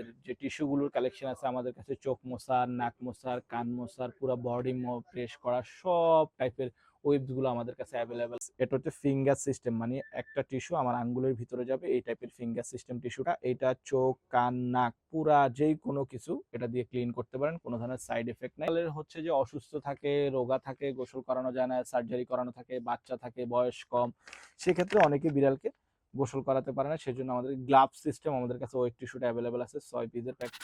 আমাদের যে টিস্যুগুলোর কালেকশন আছে, আমাদের কাছে চোখ মশার নাক মশার কান মশার পুরো বডি প্রেস করা সব টাইপের ওয়েবসগুলো আমাদের কাছে অ্যাভেলেবেল এটা হচ্ছে ফিঙ্গার সিস্টেম মানে একটা টিস্যু আমার আঙ্গুলের ভিতরে যাবে, এই টাইপের ফিঙ্গার সিস্টেম টিস্যুটা এটা চোখ, কান, নাক, পুরা যেই কোনো কিছু এটা দিয়ে ক্লিন করতে পারেন, কোনো ধরনের সাইড এফেক্ট নাই। হচ্ছে যে অসুস্থ থাকে, রোগা থাকে, গোসল করানো যায় না সার্জারি করানো থাকে, বাচ্চা থাকে, বয়স কম, সেক্ষেত্রে অনেকে বিড়ালকে গোসল করাতে পারে না, সেজন্য আমাদের গ্লাভ সিস্টেম আমাদের কাছে ওয়েট টিস্যুটা অ্যাভেলেবেল আছে, ছয় পিসের প্যাকেট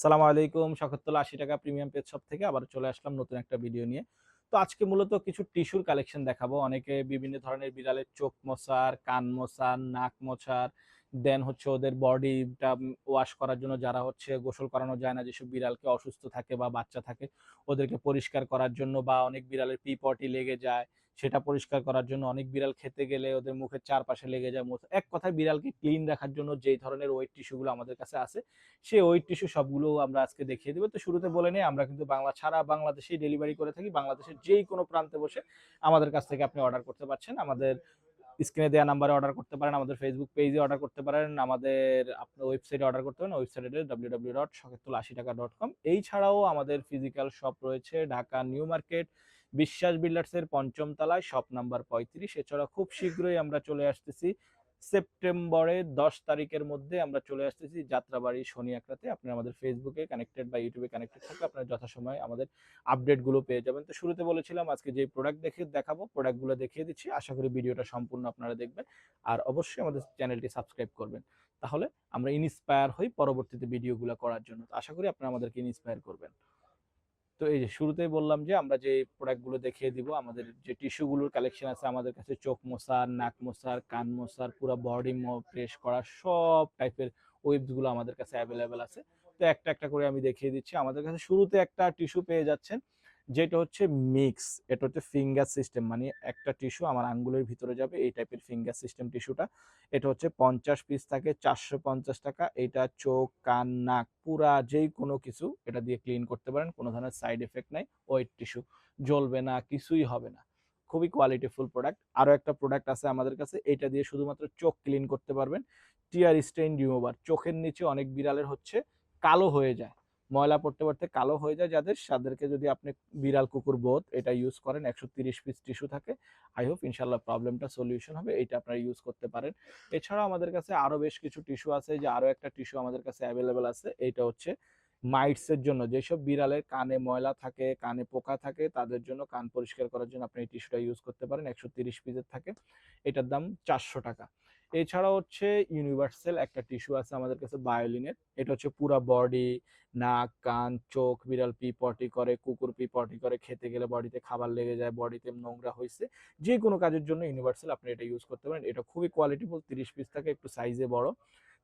সালাম আলাইকুম শখতুল্লাহ আশি টাকা প্রিমিয়াম পেজ শপ থেকে আবার চলে আসলাম নতুন একটা ভিডিও নিয়ে। তো আজকে মূলত কিছু টিস্যুর কালেকশন দেখাবো। অনেকে বিভিন্ন ধরনের বিড়ালের চোখ মশার, কান মশার, নাক মশার দেন হচ্ছে ওদের বডিটা ওয়াশ করার জন্য যারা হচ্ছে গোসল করানো যায় না, যেসব বিড়ালকে অসুস্থ থাকে বা বাচ্চা থাকে, ওদেরকে পরিষ্কার করার জন্য বা অনেক বিড়ালের পি পটি লেগে যায় সেটা পরিষ্কার করার জন্য অনেক বিড়াল খেতে গেলে ওদের মুখের চারপাশে লেগে যায়। এক কথায় বিড়ালকে ক্লিন রাখার জন্য যেই ধরনের ওয়েট টিস্যুগুলো আমাদের কাছে আছে, সেই ওয়েট টিস্যু সবগুলো আমরা আজকে দেখিয়ে দেবো। তো শুরুতে বলে নিই, আমরা কিন্তু বাংলা ছাড়া বাংলাদেশেই ডেলিভারি করে থাকি। বাংলাদেশের যেই কোনো প্রান্তে বসে আমাদের কাছ থেকে আপনি অর্ডার করতে পারছেন। আমাদের স্ক্রিনে দেওয়া নাম্বারে অর্ডার করতে পারেন, আমাদের ফেসবুক পেজে অর্ডার করতে পারেন, আমাদের আপনার ওয়েবসাইটে অর্ডার করতে পারেন ওয়েবসাইটে ডাব্লিউ ডাব্লিউ ডট শখেতুল আশি টাকা ডট কম এই ছাড়াও আমাদের ফিজিক্যাল শপ রয়েছে, ঢাকা নিউ মার্কেট বিশ্বাস বিল্ডার্সের পঞ্চম তলায়, শপ নাম্বার পঁয়ত্রিশ। এছাড়া খুব শীঘ্রই আমরা চলে আসতেছি। সেপ্টেম্বরের দশ তারিখের মধ্যে আমরা চলে আসতেছি যাত্রাবাড়ি শনি একরাতে আপনি আমাদের ফেসবুকে কানেক্টেড বা ইউটিউবে কানেক্টেড থাকলে আপনারা যথাসময় আমাদের আপডেটগুলো পেয়ে যাবেন। তো শুরুতে বলেছিলাম আজকে যে প্রোডাক্ট দেখে দেখাবো প্রোডাক্টগুলো দেখিয়ে দিচ্ছি। আশা করি ভিডিওটা সম্পূর্ণ আপনারা দেখবেন। আর অবশ্যই আমাদের চ্যানেলটি সাবস্ক্রাইব করবেন। তাহলে আমরা ইনস্পায়ার হই পরবর্তীতে ভিডিওগুলো করার জন্য। তো আশা করি আপনারা আমাদেরকে ইন্সপায়ার করবেন। তো এই যে শুরুতেই বললাম যে আমরা যে প্রোডাক্টগুলো দেখিয়ে দিব, আমাদের যে টিস্যুগুলোর কালেকশন আছে আমাদের কাছে চোখ মশার নাক মশার কান মশার পুরো বডি প্রেস করা সব টাইপের ওয়েবসগুলো আমাদের কাছে অ্যাভেলেবেল আছে। তো একটা একটা করে আমি দেখিয়ে দিচ্ছি। আমাদের কাছে শুরুতে একটা টিস্যু পেয়ে যাচ্ছেন। যেটা হচ্ছে মিক্স এটা হচ্ছে ফিঙ্গার সিস্টেম মানে একটা টিস্যু আমার আঙ্গুলের ভিতরে যাবে, এই টাইপের ফিঙ্গার সিস্টেম টিস্যুটা এটা হচ্ছে পঞ্চাশ পিস থাকে, চারশো পঞ্চাশ টাকা, এটা চোখ, কান, নাক, পুরা যেই কোনো কিছু এটা দিয়ে ক্লিন করতে পারেন, কোনো ধরনের সাইড এফেক্ট নাই ওয়েট টিস্যু জ্বলবে না, কিছুই হবে না। খুবই কোয়ালিটিফুল প্রোডাক্ট আরও একটা প্রোডাক্ট আছে আমাদের কাছে, এটা দিয়ে শুধুমাত্র চোখ ক্লিন করতে পারবেন টিয়ার স্টেইন রিমুভার চোখের নিচে অনেক বিড়ালের হচ্ছে কালো হয়ে যায়। ময়লা পড়তে পড়তে কালো হয়ে যায় যাদের। তাদেরকে যদি আপনি বিড়াল, কুকুর বোধ এটা ইউজ করেন, একশো তিরিশ পিস টিস্যু থাকে। আই হোপ ইনশাল্লাহ প্রবলেমটা সলিউশন হবে, এটা আপনারা ইউজ করতে পারেন। এছাড়াও আমাদের কাছে আরও বেশ কিছু টিস্যু আছে যে আরও একটা টিস্যু আমাদের কাছে অ্যাভেলেবেল আছে, এটা হচ্ছে মাইটস এর জন্য। যেসব বিড়ালের কানে ময়লা থাকে, কানে পোকা থাকে, তাদের জন্য কান পরিষ্কার করার জন্য আপনি এই টিস্যুটা ইউজ করতে পারেন, একশো তিরিশ পিসের থাকে। এটার দাম চারশো টাকা। এছাড়া হচ্ছে ইউনিভার্সাল একটা টিস্যু আছে আমাদের কাছে বায়োলিনের এটা হচ্ছে পুরা বডি নাক, কান, চোখ, বিড়াল পি পটি করে, কুকুর পি পটি করে, খেতে গেলে বডিতে খাবার লেগে যায় বডিতে নোংরা হয়েছে যে কোনো কাজের জন্য ইউনিভার্সাল আপনি এটা ইউজ করতে পারেন। এটা খুবই কোয়ালিটিফুল তিরিশ পিস থাকে, একটু সাইজে বড়।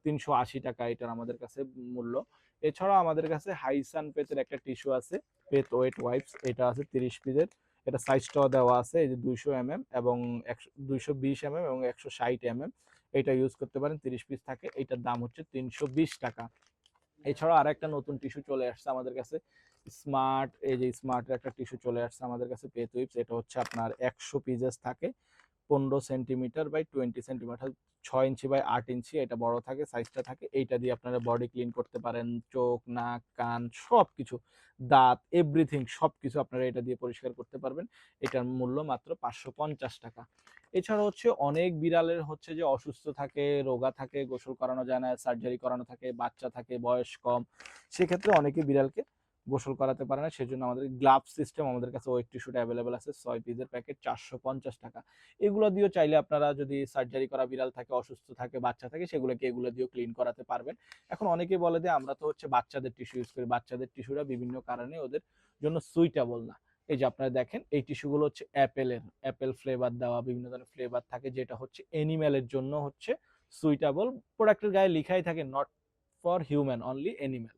তিনশো আশি টাকা এটার আমাদের কাছে মূল্য। এছাড়াও আমাদের কাছে হাইসান পেতের একটা টিস্যু আছে পেত ওয়েট ওয়াইপস এটা আছে তিরিশ পিসের এটা সাইজটাও দেওয়া আছে, এই যে দুইশো এম এবং একশো, দুইশো বিশ এম এবং একশো ষাট এম এটা ইউজ করতে পারেন, তিরিশ পিস থাকে, এটার দাম হচ্ছে তিনশো বিশ টাকা। এছাড়া আর একটা নতুন টিস্যু চলে আসছে আমাদের কাছে স্মার্ট এই যে স্মার্টের একটা টিস্যু চলে আসছে আমাদের কাছে উইপস এটা হচ্ছে আপনার একশো পিজেস থাকে। পনেরো সেন্টিমিটার বাই টোয়েন্টি সেন্টিমিটার ছয় ইঞ্চি বাই আট ইঞ্চি, এটা বড় থাকে সাইজটা থাকে, এইটা দিয়ে আপনারা বডি ক্লিন করতে পারেন, চোখ, নাক, কান সব কিছু দাঁত এভরিথিং সব কিছু আপনারা এটা দিয়ে পরিষ্কার করতে পারবেন, এটার মূল্য মাত্র পাঁচশো পঞ্চাশ টাকা। এছাড়া হচ্ছে অনেক বিড়ালের হচ্ছে যে অসুস্থ থাকে, রোগা থাকে, গোসল করানো যায় না সার্জারি করানো থাকে, বাচ্চা থাকে, বয়স কম, সেক্ষেত্রে অনেকে বিড়ালকে গোসল করাতে পারে না। সেজন্য আমাদের গ্লাভ সিস্টেম আমাদের কাছে ওয়েট টিস্যুটা অ্যাভেলেবেল আছে। ছয় পিসের প্যাকেট চারশো পঞ্চাশ টাকা। এগুলো দিয়েও চাইলে আপনারা যদি সার্জারি করা বিড়াল থাকে, অসুস্থ থাকে, বাচ্চা থাকে, সেগুলোকে এগুলো দিয়েও ক্লিন করাতে পারবেন। এখন অনেকে বলে যে আমরা তো হচ্ছে বাচ্চাদের টিস্যু ইউজ করি। বাচ্চাদের টিস্যুটা বিভিন্ন কারণে ওদের জন্য সুইটেবল না। এই যে আপনারা দেখেন, এই টিস্যুগুলো হচ্ছে অ্যাপেলের অ্যাপেল ফ্লেভার দেওয়া, বিভিন্ন ধরনের ফ্লেভার থাকে, যেটা হচ্ছে এনিম্যালের জন্য হচ্ছে সুইটেবল প্রোডাক্টের গায়ে লেখাই থাকে not for human only animal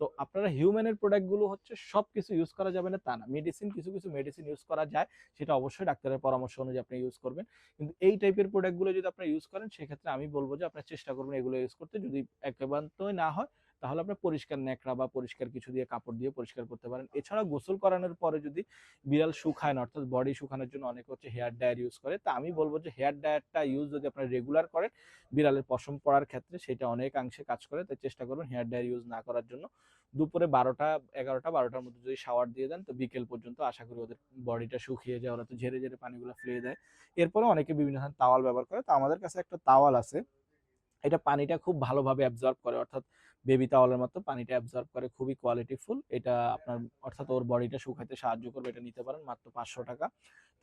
তো আপনারা হিউম্যানের প্রোডাক্টগুলো হচ্ছে সব কিছু ইউজ করা যাবে না, তা না। মেডিসিন কিছু কিছু মেডিসিন ইউজ করা যায়, সেটা অবশ্যই ডাক্তারের পরামর্শ অনুযায়ী আপনি ইউজ করবেন। কিন্তু এই টাইপের প্রোডাক্টগুলো যদি আপনি ইউজ করেন, সেক্ষেত্রে আমি বলব যে আপনার চেষ্টা করবেন এগুলো ইউজ করতে। যদি একেবারেই না হয় তাহলে আপনি পরিষ্কার ন্যাকড়া বা পরিষ্কার কিছু দিয়ে কাপড় দিয়ে পরিষ্কার করতে পারেন। এছাড়া গোসল করানোর পরে যদি বিড়াল শুকায় না, অর্থাৎ বডি শুকানোর জন্য অনেকে হচ্ছে হেয়ার ডায়ার ইউজ করে, তা আমি বলব যে হেয়ার ডায়ারটা ইউজ যদি আপনারা রেগুলার করেন, বিড়ালের পশম পড়ার ক্ষেত্রে সেটা অনেকাংশে কাজ করে, তাই চেষ্টা করবেন হেয়ার ড্রায়ার ইউজ না করার জন্য। দুপুরে বারোটা, এগারোটা, বারোটার মধ্যে যদি শাওয়ার দিয়ে দেন, তো বিকেল পর্যন্ত আশা করি ওদের বডিটা শুকিয়ে যায়, ওরা তো ঝেড়ে ঝেড়ে পানিগুলো ফেলে দেয়। এরপরে অনেকে বিভিন্ন ধরনের তাওয়াল ব্যবহার করে। তো আমাদের কাছে একটা তাওয়াল আছে। এটা পানিটা খুব ভালোভাবে অ্যাবজর্ব করে, অর্থাৎ বেবি তাওয়ালের মতো পানিটা অ্যাবজর্ব করে, খুবই কোয়ালিটিফুল এটা আপনার, অর্থাৎ ওর বডিটা শুকাইতে সাহায্য করবে, এটা নিতে পারেন মাত্র পাঁচশো টাকা।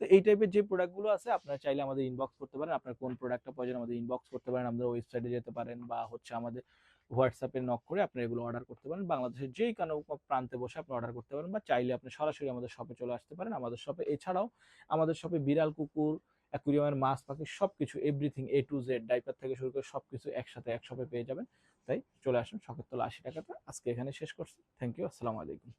তো এই টাইপের যে প্রোডাক্টগুলো আছে, আপনারা চাইলে আমাদের ইনবক্স করতে পারেন, আপনার কোন প্রোডাক্টটা প্রয়োজন আমাদের ইনবক্স করতে পারেন, আমাদের ওয়েবসাইটে যেতে পারেন, বা হচ্ছে আমাদের হোয়াটসঅ্যাপে নক করে আপনি এগুলো অর্ডার করতে পারেন, বাংলাদেশের যেই কোনো প্রান্তে বসে আপনি অর্ডার করতে পারেন, বা চাইলে আপনি সরাসরি আমাদের শপে চলে আসতে পারেন, আমাদের শপে এছাড়াও আমাদের শপে বিড়াল, কুকুর অ্যাকুরিয়ামের মাছ, পাখি সব কিছু everything A to Z diaper থেকে শুরু করে সব কিছু একসাথে একসাথে পেয়ে যাবেন। তাই চলে আসুন শখের তোলা আশি টাকাতে। আজকে এখানে শেষ করছি। থ্যাংক ইউ আসসালামু আলাইকুম।